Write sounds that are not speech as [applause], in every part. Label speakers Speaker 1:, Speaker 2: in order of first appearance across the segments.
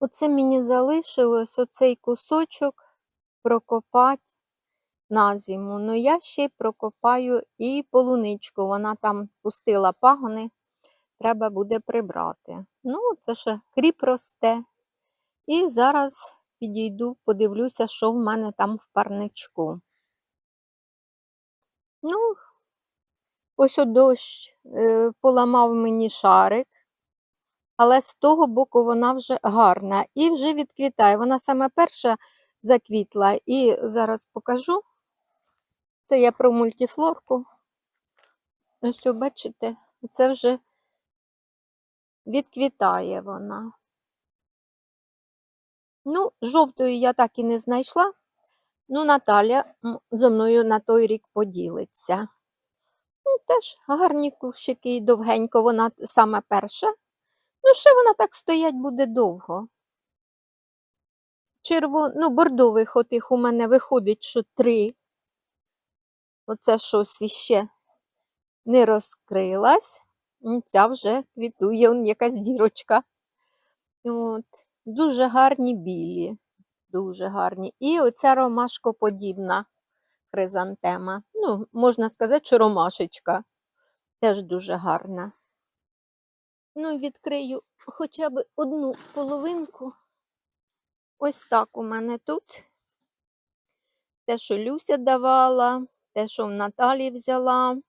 Speaker 1: Оце мені залишилось оцей кусочок прокопати на зиму. Ну я ще прокопаю і полуничку. Вона там пустила пагони, треба буде прибрати. Ну, це ще кріп росте. І зараз підійду, подивлюся, що в мене там в парничку. Ну, ось дощ е, поламав мені шарик, але з того боку вона вже гарна і вже відквітає. Вона саме перша заквітла. І зараз покажу. Це я про мультифлорку. Ось, бачите, це вже відквітає вона. Ну, жовтої я так і не знайшла. Ну, Наталя зо мною на той рік поділиться. Ну, теж гарні кущики довгенько, вона саме перша. Ну, ще вона так стоять буде довго. Черво... Ну, бордових отих у мене виходить, що три. Оце щось іще не розкрилась. Ця вже квітує, он якась дірочка. От. Дуже гарні білі, дуже гарні. І оця ромашкоподібна хризантема. Ну, можна сказати, що ромашечка. Теж дуже гарна. Ну, відкрию хоча б одну половинку. Ось так у мене тут. Те, що Люся давала, те, що в Наталі взяла.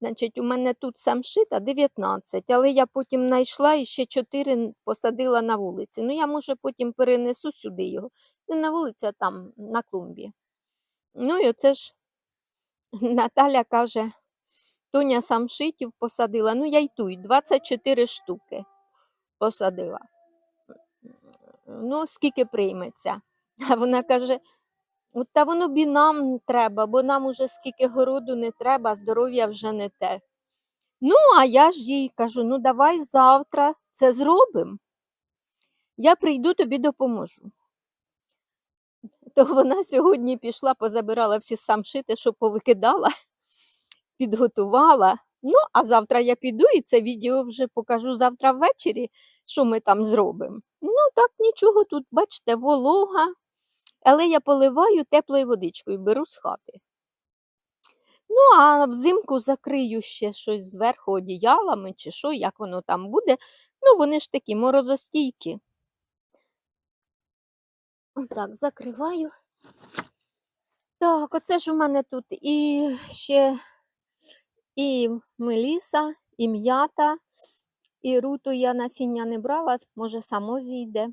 Speaker 1: Значить, у мене тут самшита 19, але я потім знайшла і ще 4 посадила на вулиці. Ну, я, може, потім перенесу сюди його. Не на вулиці, а там, на клумбі. Ну, і оце ж Наталя каже, Тоня самшитів посадила. Ну, я й ту, 24 штуки посадила. Ну, скільки прийметься. А вона каже, «От та воно б і нам треба, бо нам уже скільки городу не треба, здоров'я вже не те. Ну, а я ж їй кажу: ну давай завтра це зробимо. Я прийду тобі допоможу. То вона сьогодні пішла, позабирала всі самшити, що повикидала, підготувала. Ну, а завтра я піду і це відео вже покажу завтра ввечері, що ми там зробимо. Ну, так нічого тут, бачите, волога. Але я поливаю теплою водичкою, беру з хати. Ну, а взимку закрию ще щось зверху одіялами чи що, як воно там буде. Ну, вони ж такі морозостійкі. Отак, закриваю. Так, оце ж у мене тут і ще і меліса, і м'ята, і руту я насіння не брала, може, само зійде.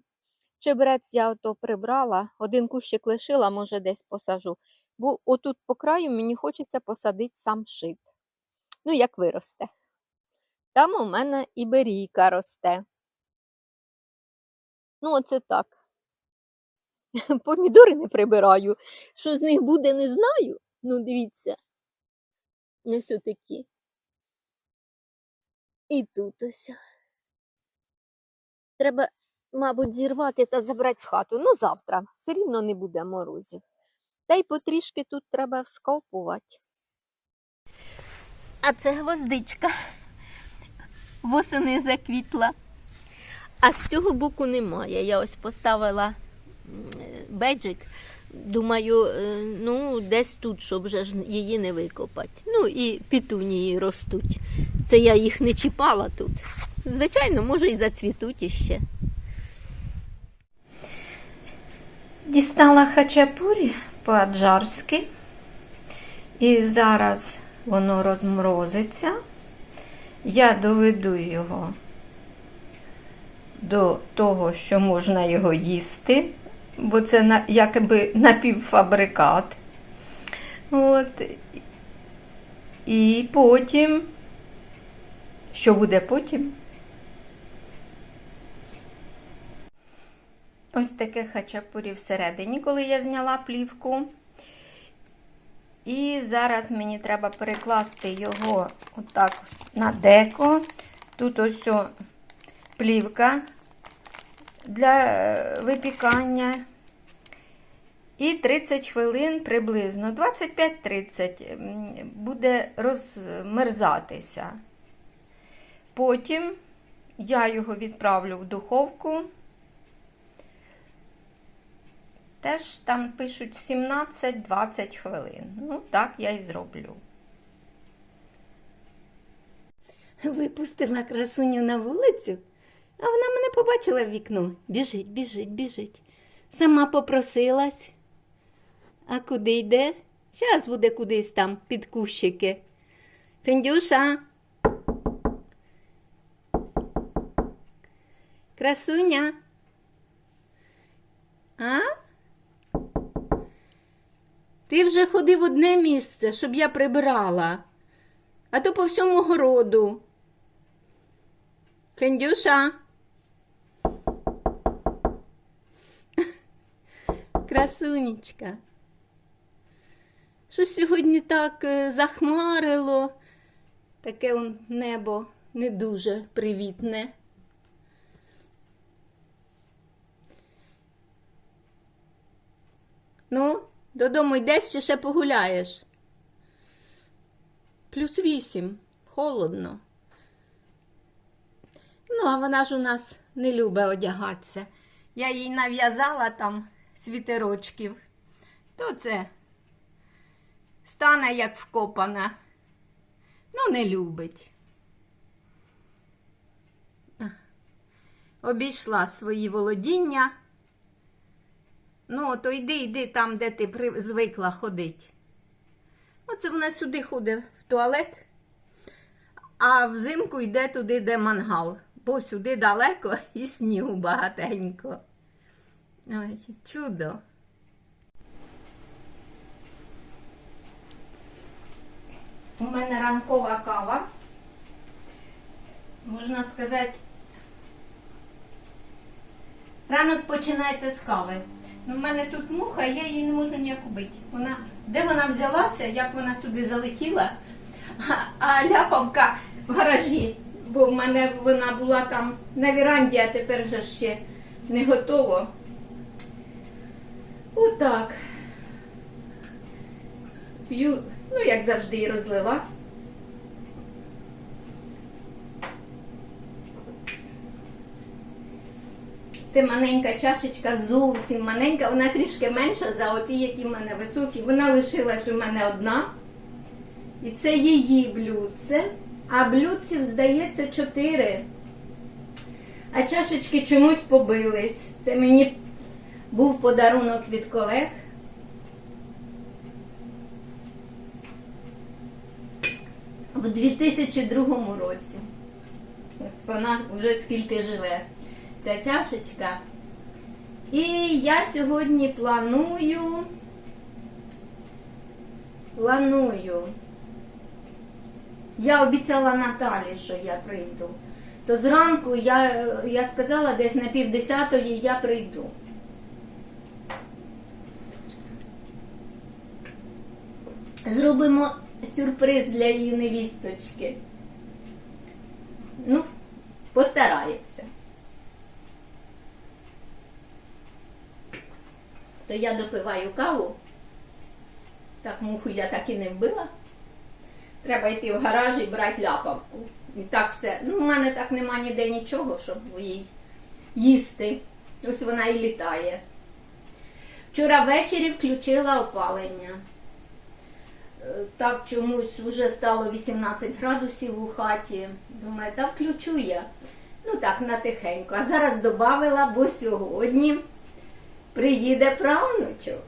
Speaker 1: Чебрець я ото прибрала, один кущик лишила, може, десь посажу. Бо отут по краю мені хочеться посадити сам шит. Ну, як виросте. Там у мене і берійка росте. Ну, оце так. [laughs] Помідори не прибираю. Що з них буде, не знаю. Ну, дивіться. Ось отакі. І тут ось. Треба, мабуть, зірвати та забрати в хату. Ну, завтра. Все рівно не буде морозів. Та й потрішки тут треба вскопувати. А це гвоздичка. Восени заквітла. А з цього боку немає. Я ось поставила е, беджик. Думаю, е, ну, десь тут, щоб вже ж її не викопати. Ну і пітунії ростуть. Це я їх не чіпала тут. Звичайно, може і зацвітуть іще.
Speaker 2: Дістала хачапурі по-аджарськи. І зараз воно розморозиться. Я доведу його до того, що можна його їсти, бо це якби напівфабрикат. От. І потім, що буде потім? Ось таке хачапурі всередині, коли я зняла плівку. І зараз мені треба перекласти його отак на деко. Тут ось плівка для е, випікання. І 30 хвилин приблизно, 25-30 буде розмерзатися. Потім я його відправлю в духовку
Speaker 1: Теж там пишуть 17-20 хвилин. Ну, так я і зроблю.
Speaker 3: Випустила красуню на вулицю, а вона мене побачила в вікно. Біжить, біжить, біжить. Сама попросилась. А куди йде? Зараз буде кудись там під кущики. Фендюша. Красуня. А? Ти вже ходив одне місце, щоб я прибирала, а то по всьому городу. Фендюша. Красунечка. Щось сьогодні так е, захмарило. Таке он небо не дуже привітне. Ну, додому йдеш чи ще погуляєш? Плюс вісім. Холодно. Ну, а вона ж у нас не любить одягатися. Я їй нав'язала там світерочків. То це стане як вкопана. Ну, не любить. Обійшла свої володіння. Ну, то йди, йди там, де ти звикла ходити. Оце вона сюди ходить в туалет а взимку йде туди, де мангал, бо сюди далеко і снігу багатенько. Ой, чудо.
Speaker 1: У мене ранкова кава. Можна сказати, ранок починається з кави. Ну, в мене тут муха, я її не можу ніяк убити. Вона, де вона взялася, як вона сюди залетіла, а, ляпавка в гаражі. Бо в мене вона була там на віранді, а тепер вже ще не готово. Отак. П'ю, ну, як завжди, і розлила. Це маленька чашечка, зовсім маленька, вона трішки менша за оті, які в мене високі. Вона лишилась у мене одна. І це її блюдце. А блюдців, здається, чотири. А чашечки чомусь побились. Це мені був подарунок від колег. В 2002 році. Ось вона вже скільки живе. Ця чашечка. І я сьогодні планую. Планую. Я обіцяла Наталі, що я прийду. То зранку я, я сказала, десь на півдесятої я прийду. Зробимо сюрприз для її невісточки. Ну, постараємося. То я допиваю каву. Так, муху я так і не вбила. Треба йти в гараж і брати ляпавку. І так все. Ну, в мене так нема ніде нічого, щоб їй їсти. Ось вона і літає. Вчора ввечері включила опалення. Е, Так чомусь вже стало 18 градусів у хаті. Думаю, та включу я. Ну так, натихенько. А зараз додавила, бо сьогодні приїде правнучок.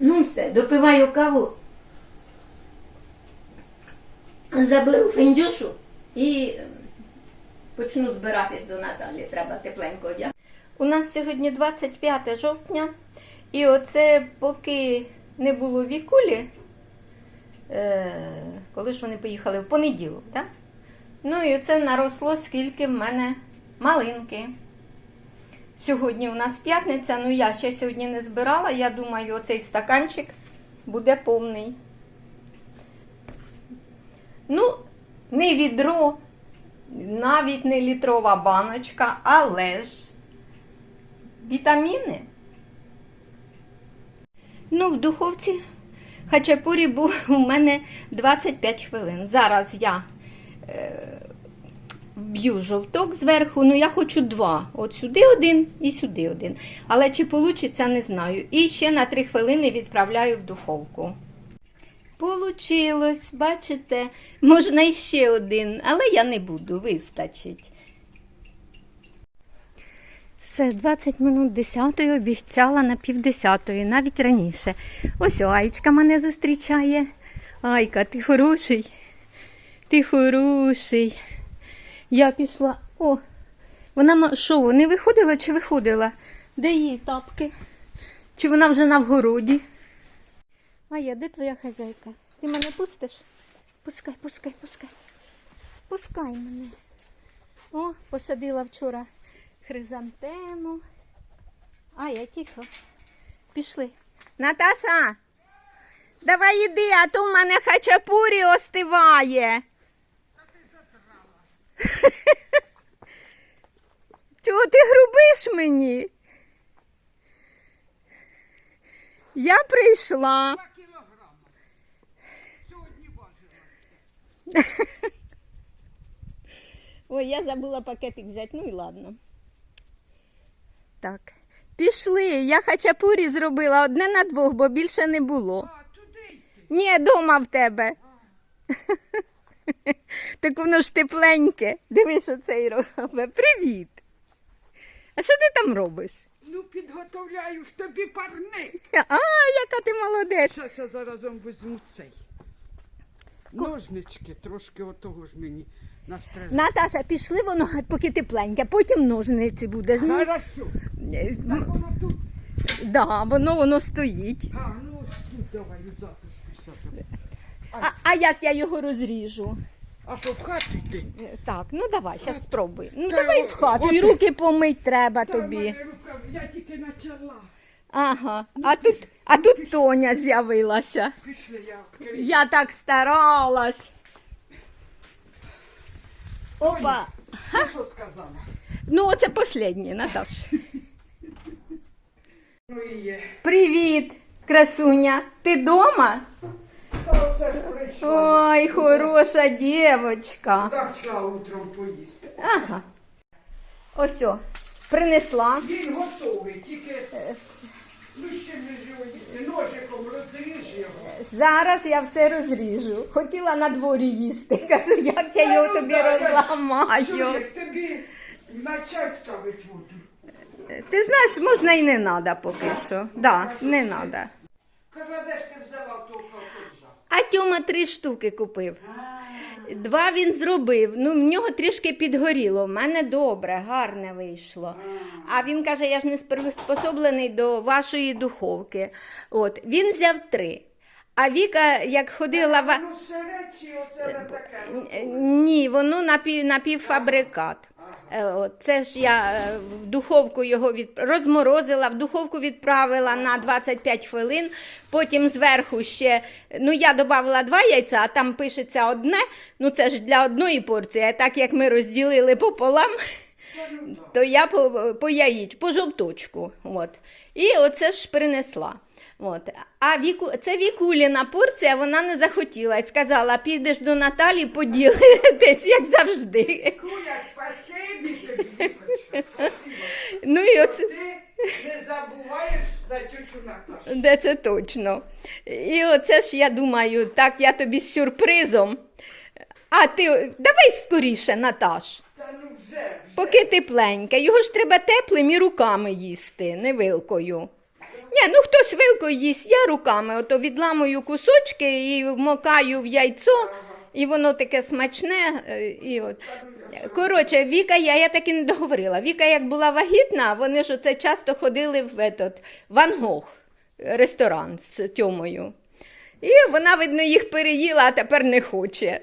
Speaker 1: Ну, все, допиваю каву. Заберу фендюшу і ем, почну збиратись до Наталі. Треба тепленько одягти. У нас сьогодні 25 жовтня, і оце поки не було вікулі, е, коли ж вони поїхали в понеділок, так? Ну і оце наросло, скільки в мене малинки. Сьогодні у нас п'ятниця, ну я ще сьогодні не збирала. Я думаю, оцей стаканчик буде повний. Ну, не відро, навіть не літрова баночка, але ж вітаміни. Ну, в духовці хачапурі був [laughs] у мене 25 хвилин. Зараз я е, б'ю жовток зверху, ну я хочу два. От сюди один і сюди один. Але чи вийде, не знаю. І ще на 3 хвилини відправляю в духовку. Получилось, бачите, можна іще один, але я не буду, вистачить. Все, 20 минут 10 обіцяла на пів 10, навіть раніше. Ось Аєчка мене зустрічає. Айка, ти хороший. Ти хороший. Я пішла. О, вона що, не виходила чи виходила? Де її тапки? Чи вона вже на вгороді? А я, де твоя хазяйка? Ти мене пустиш? Пускай, пускай, пускай. Пускай мене. О, посадила вчора хризантему. А, я тихо. Пішли. Наташа, давай іди, а то в мене хачапурі остиває. [laughs] Чого ти грубиш мені? Я прийшла. Ой, я забула пакетик взяти, ну і ладно. Так. Пішли. Я хачапурі зробила одне на двох, бо більше не було.
Speaker 4: А, туди йти.
Speaker 1: Ні, дома в тебе. [laughs] Так воно ж тепленьке. Дивись, що цей робить. Привіт. А що ти там робиш?
Speaker 4: Ну, підготовляю ж тобі парник. [laughs]
Speaker 1: А, яка ти молодець.
Speaker 4: Зараз я заразом візьму цей. Ножнички трошки отого ж мені.
Speaker 1: Наташа, пішли воно, поки тепленьке, потім ножниці буде. Ну,
Speaker 4: Хорошо.
Speaker 1: е,
Speaker 4: Так воно тут.
Speaker 1: да, воно воно стоїть.
Speaker 4: А, ну ось тут давай у затишку.
Speaker 1: А, а як я його розріжу?
Speaker 4: А що в хату йти?
Speaker 1: Е, Так, ну давай, зараз спробуй. Ну
Speaker 4: Та
Speaker 1: давай в хату, і
Speaker 4: от-
Speaker 1: руки помить треба
Speaker 4: Та в
Speaker 1: тобі.
Speaker 4: мене рука, я тільки почала.
Speaker 1: Ага. А тут, а тут Тоня з'явилася.
Speaker 4: Пішли, я.
Speaker 1: Я так старалась. Опа.
Speaker 4: Ти що сказала?
Speaker 1: Ну, оце останнє, Наташ. [laughs]
Speaker 4: Ну і є.
Speaker 1: Привіт, красуня. Ти дома?
Speaker 4: Та оце ж прийшла.
Speaker 1: Ой, хороша дівочка.
Speaker 4: Зайшла утром поїсти.
Speaker 1: Ага. Ось о, принесла.
Speaker 4: Він готовий, тільки ну ще не його їсти. Ножиком розріж його.
Speaker 1: Зараз я все розріжу. Хотіла на дворі їсти. [laughs] Кажу, як я його
Speaker 4: Ну,
Speaker 1: тобі розламаю.
Speaker 4: Тобі на чай ставить воду.
Speaker 1: Ти знаєш, можна і не треба поки що. Да, не треба.
Speaker 4: Кажа, де ж ти взяла того колхоза?
Speaker 1: А Тьома три штуки купив. Два він зробив. Ну, в нього трішки підгоріло. В мене добре, гарне вийшло. А він каже: я ж не приспособлений до вашої духовки. От, він взяв три. А Віка, як ходила в.
Speaker 4: Ну, сире чи оце не таке? Ну,
Speaker 1: Ні, воно напів, напівфабрикат. Е, Це ж я е, в духовку його від... розморозила, в духовку відправила на 25 хвилин. Потім зверху ще, ну я додавала два яйця, а там пишеться одне. Ну це ж для одної порції. А так як ми розділили пополам, то я по, по яїч, по жовточку. От. І оце ж принесла. От. А віку, це Вікуліна порція, вона не захотіла і сказала: підеш до Наталі, поділитесь, як завжди.
Speaker 4: Куля, спасибі тобі,
Speaker 1: Ну і оце.
Speaker 4: Ти не забуваєш за тютю Наташу.
Speaker 1: Де це точно. І оце ж я думаю, так я тобі з сюрпризом. А ти давай скоріше, Наташ,
Speaker 4: Та ну вже, вже.
Speaker 1: поки тепленьке. Його ж треба теплим і руками їсти, не вилкою. Ні, ну хтось вилкою їсть, я руками ото відламую кусочки і вмокаю в яйцо, і воно таке смачне. е, І от. Коротше, Віка, я, я так і не договорила. Віка, як була вагітна, вони ж оце часто ходили в этот, Ван Гог, ресторан з Тьомою. І вона, видно, їх переїла, а тепер не хоче.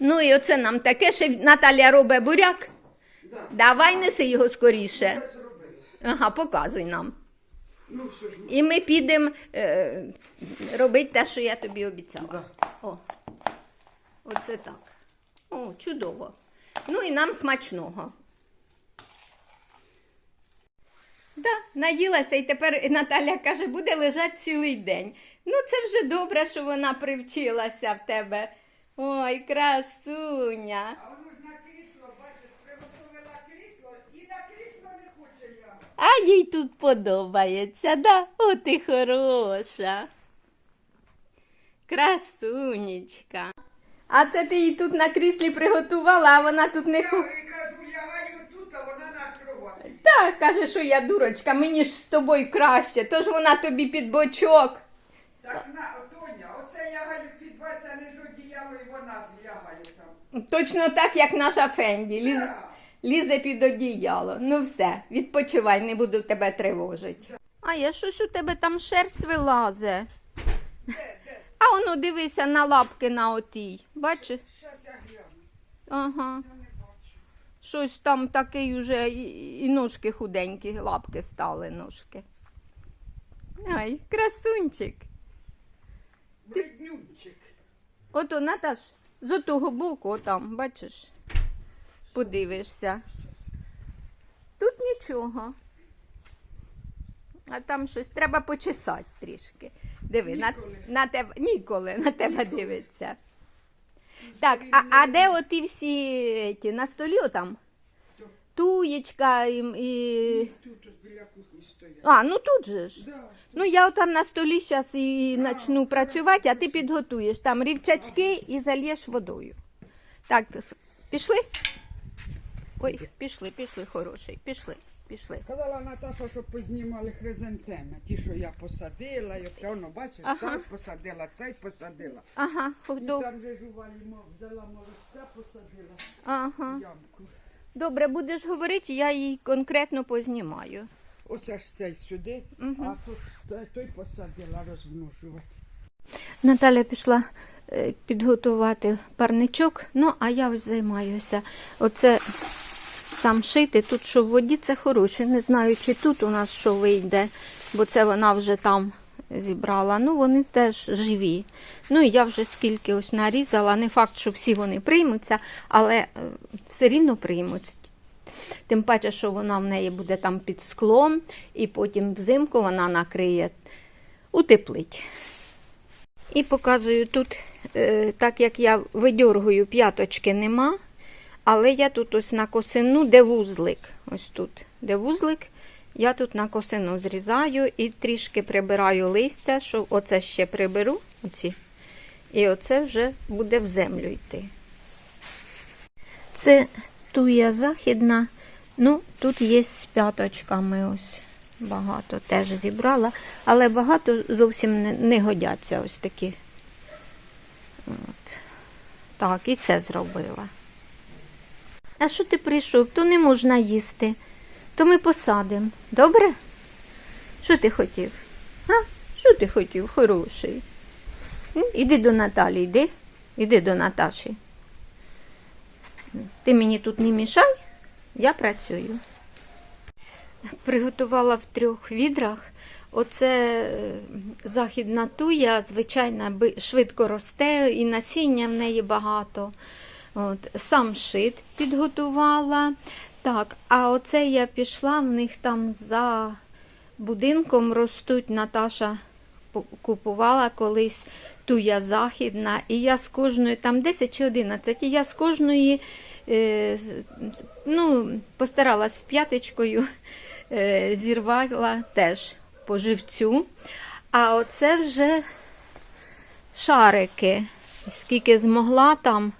Speaker 1: Ну і оце нам таке, ще Наталя робить буряк. Давай неси його скоріше. Ага, показуй нам.
Speaker 4: Ну все ж.
Speaker 1: І ми підемо е, робити те, що я тобі обіцяла.
Speaker 4: Да.
Speaker 1: О, оце так. О, чудово. Ну і нам смачного. Да, наїлася, і тепер Наталя каже, буде лежати цілий день. Ну, це вже добре, що вона привчилася в тебе. Ой, красуня.
Speaker 4: А воно ж на крісло, бачиш, приготувала крісло і на крісло не хоче я.
Speaker 1: А їй тут подобається, да? О, ти хороша. Красунечка. А це ти її тут на кріслі приготувала, а вона тут не ху.
Speaker 4: Я і кажу, лягаю тут, а вона на кроваті.
Speaker 1: Так, каже, що я дурочка, мені ж з тобою краще, тож вона тобі під бочок.
Speaker 4: Так на, Тоня, оце лягаю під вата, не ж одіяло, і вона лягає там.
Speaker 1: Точно так, як наша Фенді. Ліз...
Speaker 4: Так.
Speaker 1: Лізе під одіяло. Ну все, відпочивай, не буду тебе тривожити. А я щось у тебе там шерсть вилазе. А воно дивися на лапки на отій. Бачиш? Ага. Щось там такий уже і, ножки худенькі, лапки стали ножки. Ай, красунчик.
Speaker 4: Бледнючик.
Speaker 1: Ото, Наташ, з отого боку, там, бачиш, подивишся. Тут нічого. А там щось треба почесати трішки. Диви, на,
Speaker 4: Ніколи.
Speaker 1: на тебе ніколи на тебе дивиться. Так, а, а де оті всі ті, на столі там? Туєчка і. і...
Speaker 4: Тут ось біля кухні стоять.
Speaker 1: А, ну тут же ж.
Speaker 4: Да.
Speaker 1: Ну, я там на столі зараз і почну працювати, а ти підготуєш там рівчачки і зальєш водою. Так, пішли? Ой, пішли, пішли, хороший, пішли, пішли.
Speaker 4: Казала Наташа, що познімали хризантеми. Ті, що я посадила, як воно, бачиш,
Speaker 1: Ага.
Speaker 4: так посадила, цей посадила.
Speaker 1: Ага,
Speaker 4: І там же жувалі мов, взяла молодця, посадила
Speaker 1: Ага.
Speaker 4: ямку.
Speaker 1: Добре, будеш говорити, я її конкретно познімаю.
Speaker 4: Оце ж цей сюди, а тут той- той посадила розмножувати.
Speaker 1: Наталя пішла е, підготувати парничок, ну а я ось займаюся. Оце сам шити. Тут що в воді це хороше. Не знаю, чи тут у нас що вийде, бо це вона вже там зібрала. Ну, вони теж живі. Ну і я вже скільки ось нарізала. Не факт, що всі вони приймуться, але е, все рівно приймуться. Тим паче, що вона в неї буде там під склом, і потім взимку вона накриє, утеплить. І показую тут, е, так як я видьоргую, п'яточки нема. Але я тут ось на косину, де вузлик. Ось тут, де вузлик, я тут на косину зрізаю і трішки прибираю листя, що оце ще приберу. Оці, і оце вже буде в землю йти. Це туя західна. Ну, тут є з п'яточками ось. Багато теж зібрала, але багато зовсім не, не годяться ось такі. От. Так, і це зробила. А що ти прийшов? То не можна їсти. То ми посадимо. Добре? Що ти хотів? А? Що ти хотів, хороший? Іди до Наталі, йди. Іди до Наташі. Ти мені тут не мішай, я працюю. Приготувала в трьох відрах. Оце е, західна туя, звичайно, швидко росте, і насіння в неї багато. От, сам шит підготувала. Так, а оце я пішла, в них там за будинком ростуть. Наташа пу- купувала колись туя західна, і я з кожної, там 10 чи 11, і я з кожної е, ну, постаралась з п'яточкою, е, зірвала теж по живцю. А оце вже шарики. Скільки змогла там.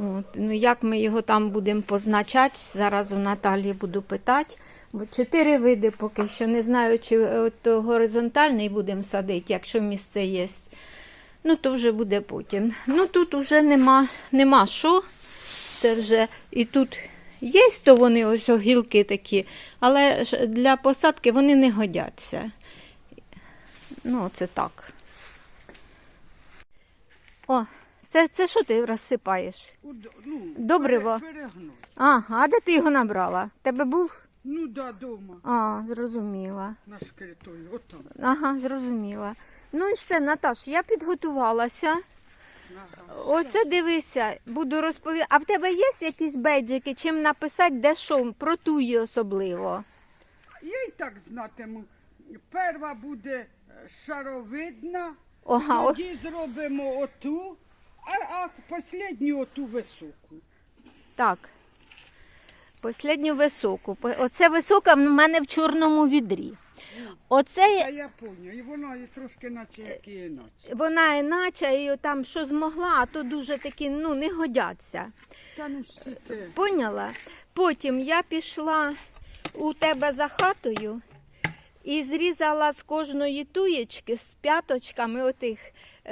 Speaker 1: От, ну, як ми його там будемо позначати, зараз у Наталії буду питати. Бо чотири види поки що. Не знаю, чи е, то горизонтальний будемо садити, якщо місце є. Ну, то вже буде потім. Ну, тут вже нема, нема що. Це вже і тут є, то вони ось гілки такі, але для посадки вони не годяться. Ну, це так. О, це, це що ти розсипаєш?
Speaker 4: Уд- Ну,
Speaker 1: Добриво.
Speaker 4: пере- перегнуть.
Speaker 1: Ага, а де ти його набрала? Тебе був?
Speaker 4: Ну да, дома,
Speaker 1: А, зрозуміла.
Speaker 4: на шкритою, отам.
Speaker 1: Ага, зрозуміла. Ну і все, Наташ, я підготувалася.
Speaker 4: Ага.
Speaker 1: Оце дивися, буду розповідати. А в тебе є якісь бейджики, чим написати, де що, про туї особливо?
Speaker 4: Я й так знатиму. Перша буде е, шаровидна,
Speaker 1: Ага, о-
Speaker 4: тоді зробимо оту, А, а последню оту високу.
Speaker 1: Так. Послідню високу. Оце висока в мене в чорному відрі. Оце
Speaker 4: А я поняв, і воно і трошки наче як і іначе.
Speaker 1: вона іначе, і там що змогла, а то дуже такі ну, не годяться.
Speaker 4: Та ну стійте.
Speaker 1: Поняла? Потім я пішла у тебе за хатою і зрізала з кожної туєчки з п'яточками отих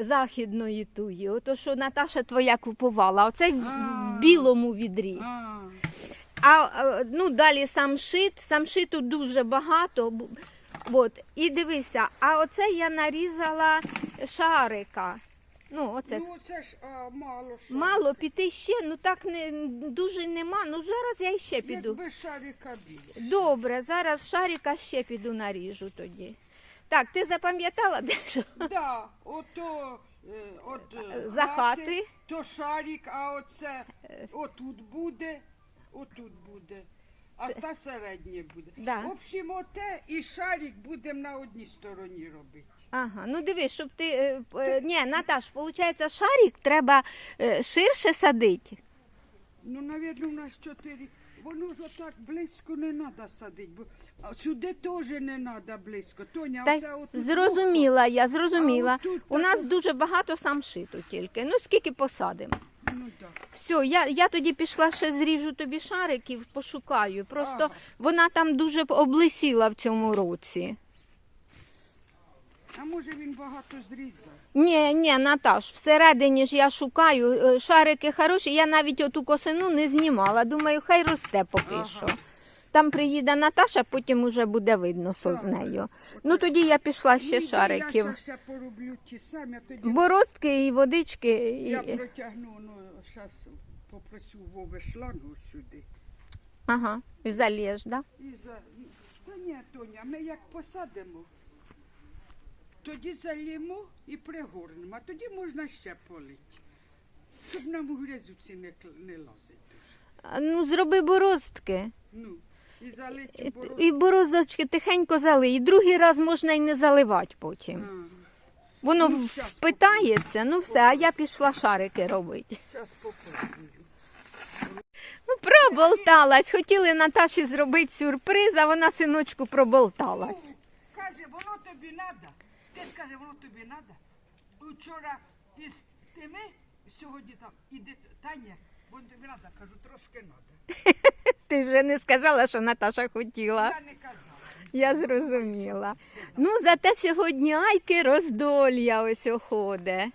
Speaker 1: західної туї. Ото що Наташа твоя купувала. Оце в, білому відрі.
Speaker 4: А,
Speaker 1: ну, далі самшит. Самшиту дуже багато. От. І дивися, а оце я нарізала шарика. Ну, оце
Speaker 4: ну це ж а, мало що.
Speaker 1: Мало піти ще, ну так не дуже нема. Ну зараз я ще піду.
Speaker 4: Якби шарика більше.
Speaker 1: Добре, зараз шарика ще піду наріжу тоді. Так, ти запам'ятала де що?
Speaker 4: Да, ото е, от е,
Speaker 1: За хати.
Speaker 4: то шарик, а оце отут буде, отут буде. А та середнє буде.
Speaker 1: Да.
Speaker 4: В общем, оте і шарик будемо на одній стороні робити.
Speaker 1: Ага, ну дивись, щоб ти. е, е, Ні, Наташ, виходить, шарик треба е, ширше садити.
Speaker 4: Ну, навірно, у нас чотири. Воно ж отак близько не треба садити, бо а сюди теж не треба близько. Тоня,
Speaker 1: Та
Speaker 4: оце от
Speaker 1: зрозуміла я, зрозуміла.
Speaker 4: А отут
Speaker 1: У нас
Speaker 4: тако-
Speaker 1: дуже багато самшиту тільки. Ну скільки посадимо?
Speaker 4: Ну, так.
Speaker 1: Все, я, я тоді пішла ще зріжу тобі шариків, пошукаю. Просто
Speaker 4: Ага.
Speaker 1: вона там дуже облисіла в цьому році.
Speaker 4: А може він багато зрізав?
Speaker 1: Ні, ні, Наташ, всередині ж я шукаю е, шарики хороші. Я навіть оту косину не знімала. Думаю, хай росте поки
Speaker 4: Ага.
Speaker 1: що. Там приїде Наташа, потім уже буде видно, що з нею. Ну тоді я пішла ще
Speaker 4: Ну,
Speaker 1: шариків.
Speaker 4: Я ще пороблю ті самі, а тоді
Speaker 1: Боростки і водички.
Speaker 4: я протягну, ну, зараз попросю Вови шлангу сюди.
Speaker 1: Ага, і залєш, да?
Speaker 4: І за... Та ні, Тоня, ми як посадимо, тоді залємо і пригорнемо, а тоді можна ще полити, щоб нам у грязюці не, не лазить.
Speaker 1: А, Ну, зроби боростки.
Speaker 4: Ну, і залити борозду.
Speaker 1: І борозочки тихенько залий. І другий раз можна і не заливати потім. Воно
Speaker 4: Ну, щас
Speaker 1: впитається, ну все, а я пішла шарики робити.
Speaker 4: Зараз попробую.
Speaker 1: Ну, проболталась. Хотіли Наташі зробити сюрприз, а вона синочку проболталась.
Speaker 4: Каже, воно тобі треба. Ти скаже, воно тобі треба. Вчора із тими, сьогодні там, іде, та ні, воно тобі треба, кажу, трошки треба. [laughs]
Speaker 1: Ти вже не сказала, що Наташа хотіла.
Speaker 4: Я не казала.
Speaker 1: Я зрозуміла. Ну, зате сьогодні айки роздолля ось оходе.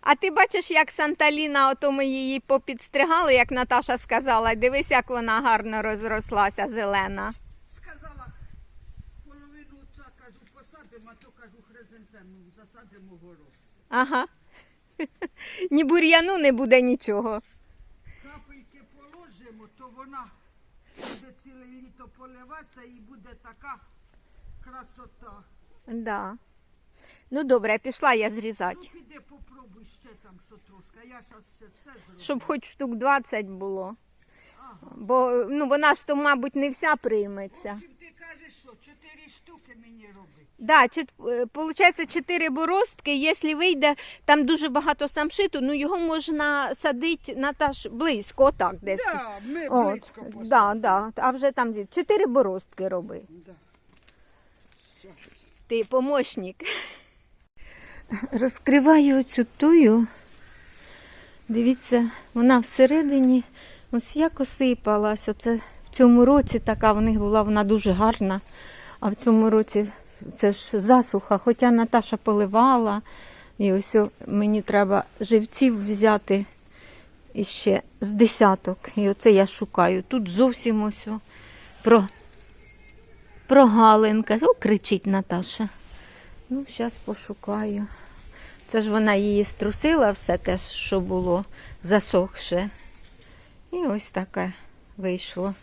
Speaker 1: А ти бачиш, як Санталіна, ото ми її попідстригали, як Наташа сказала. Дивись, як вона гарно розрослася, зелена.
Speaker 4: Сказала, половину це, кажу, посадимо, а то, кажу, хризантему засадимо горох.
Speaker 1: Ага. [laughs] Ні бур'яну не буде нічого.
Speaker 4: Капельки положимо, то вона буде ціле літо поливатися і буде така красота.
Speaker 1: Да. Ну добре, пішла я зрізати.
Speaker 4: Ну піди попробуй ще там, що трошки, а я зараз ще все зроблю.
Speaker 1: Щоб хоч штук 20 було. Бо ну, вона ж то, мабуть, не вся прийметься.
Speaker 4: Ти кажеш, що чотири штуки мені робить?
Speaker 1: Да, чет, е, получається 4 боростки. Якщо вийде там дуже багато самшиту, ну його можна садити Наташ близько, отак десь.
Speaker 4: Да, ми
Speaker 1: От,
Speaker 4: близько посадимо.
Speaker 1: да, да. А вже там чотири боростки роби.
Speaker 4: Да. Щас.
Speaker 1: Ти помощник. [laughs] Розкриваю оцю тую. Дивіться, вона всередині ось як осипалась. Оце в цьому році така в них була вона дуже гарна. А в цьому році це ж засуха, хоча Наташа поливала. І ось мені треба живців взяти іще з десяток. І оце я шукаю. Тут зовсім ось про Прогалинка. О, кричить Наташа. Ну, зараз пошукаю. Це ж вона її струсила все те, що було засохше. І ось таке вийшло.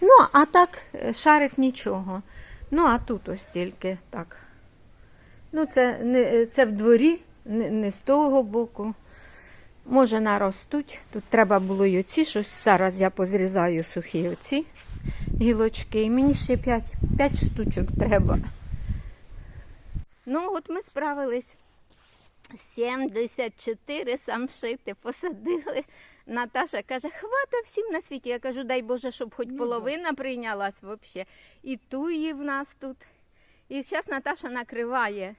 Speaker 1: Ну, а так, е, шарик нічого. Ну, а тут ось тільки так. Ну, це, не, це в дворі, не, не з того боку. Може, наростуть. Тут треба було й оці щось. Зараз я позрізаю сухі оці гілочки. І мені ще 5, 5 штучок треба. Ну, от ми справились. 74 самшити посадили. Наташа каже, хвата всім на світі. Я кажу, дай Боже, щоб хоч
Speaker 4: Ну,
Speaker 1: половина прийнялась взагалі. І туї в нас тут. І зараз Наташа накриває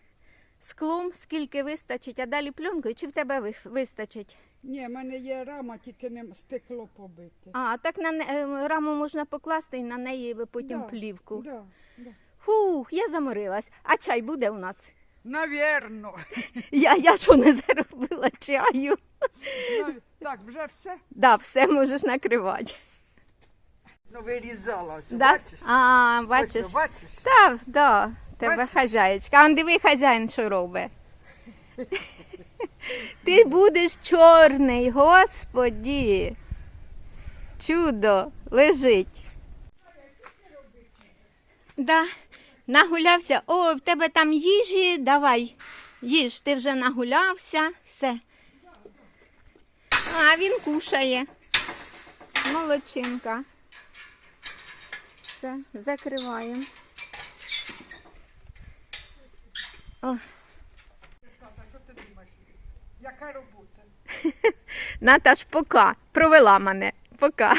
Speaker 1: склом, скільки вистачить, а далі пленкою, чи в тебе ви- вистачить?
Speaker 4: Ні, в мене є рама, тільки не стекло побите.
Speaker 1: А, так на не- е, раму можна покласти і на неї потім
Speaker 4: Да,
Speaker 1: плівку.
Speaker 4: Да, да.
Speaker 1: Фух, я заморилась. А чай буде у нас?
Speaker 4: Навірно. [laughs]
Speaker 1: Я, я що не заробила чаю?
Speaker 4: Ну, Так, вже все.
Speaker 1: Да, все можеш накривати.
Speaker 4: Ну, вирізалося,
Speaker 1: Да?
Speaker 4: бачиш?
Speaker 1: А,
Speaker 4: Ось,
Speaker 1: бачиш.
Speaker 4: бачиш?
Speaker 1: Так, да, тебе
Speaker 4: Бачиш?
Speaker 1: хазяєчка. А диви хазяїн, що робить. [laughs] Ти будеш чорний, господі. Чудо, лежить. Да, нагулявся. О, в тебе там їжі, давай. Їж, ти вже нагулявся, все. А, він кушає. Молодчинка. Все, закриваємо. О?
Speaker 4: Яка робота? [laughs]
Speaker 1: Наташ, пока. Провела мене. Пока.